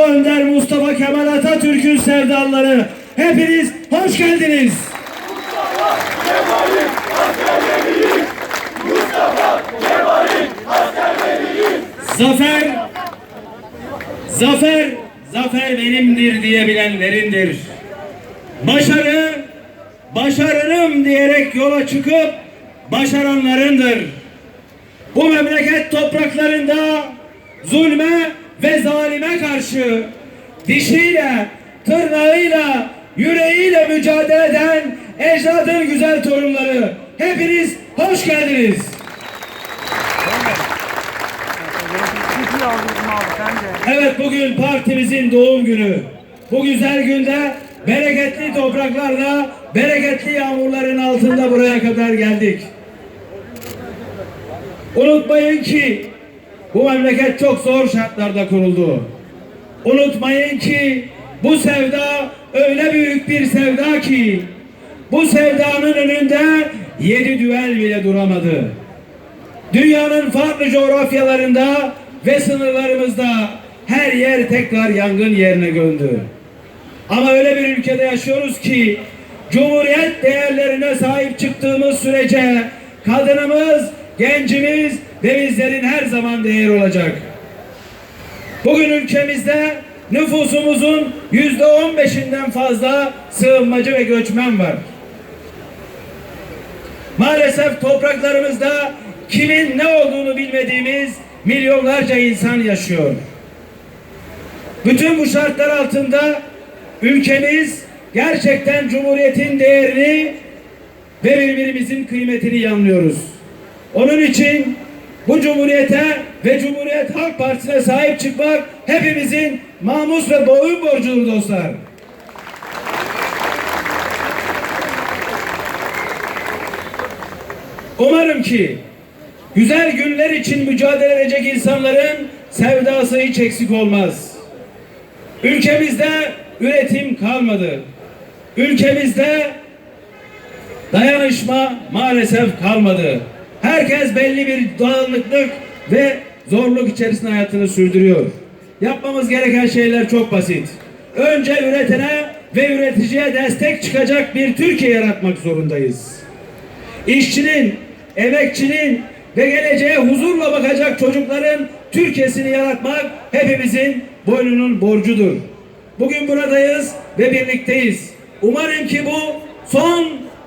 Önder Mustafa Kemal Atatürk'ün sevdaları. Hepiniz hoş geldiniz. Zafer, zafer, zafer benimdir diyebilenlerindir. Başarı, başarırım diyerek yola çıkıp başaranlarındır. Bu memleket topraklarında zulme ve zalime karşı dişiyle, tırnağıyla, yüreğiyle mücadele eden ecdadın güzel torunları. Hepiniz hoş geldiniz. Evet bugün partimizin doğum günü. Bu güzel günde bereketli topraklarla, bereketli yağmurların altında buraya kadar geldik. Unutmayın ki bu memleket çok zor şartlarda kuruldu. Unutmayın ki bu sevda öyle büyük bir sevda ki bu sevdanın önünde yedi düel bile duramadı. Dünyanın farklı coğrafyalarında ve sınırlarımızda her yer tekrar yangın yerine döndü. Ama öyle bir ülkede yaşıyoruz ki Cumhuriyet değerlerine sahip çıktığımız sürece kadınımız, gencimiz ve bizlerin her zaman değer olacak. Bugün ülkemizde nüfusumuzun yüzde on beşinden fazla sığınmacı ve göçmen var. Maalesef topraklarımızda kimin ne olduğunu bilmediğimiz milyonlarca insan yaşıyor. Bütün bu şartlar altında ülkemiz gerçekten Cumhuriyet'in değerini ve birbirimizin kıymetini yanlıyoruz. Onun için bu Cumhuriyete ve Cumhuriyet Halk Partisi'ne sahip çıkmak hepimizin namus ve boyun borcudur dostlar. Umarım ki güzel günler için mücadele edecek insanların sevdası hiç eksik olmaz. Ülkemizde üretim kalmadı. Ülkemizde dayanışma maalesef kalmadı. Herkes belli bir dağınıklık ve zorluk içerisinde hayatını sürdürüyor. Yapmamız gereken şeyler çok basit. Önce üretene ve üreticiye destek çıkacak bir Türkiye yaratmak zorundayız. İşçinin, emekçinin ve geleceğe huzurla bakacak çocukların Türkiye'sini yaratmak hepimizin boynunun borcudur. Bugün buradayız ve birlikteyiz. Umarım ki bu son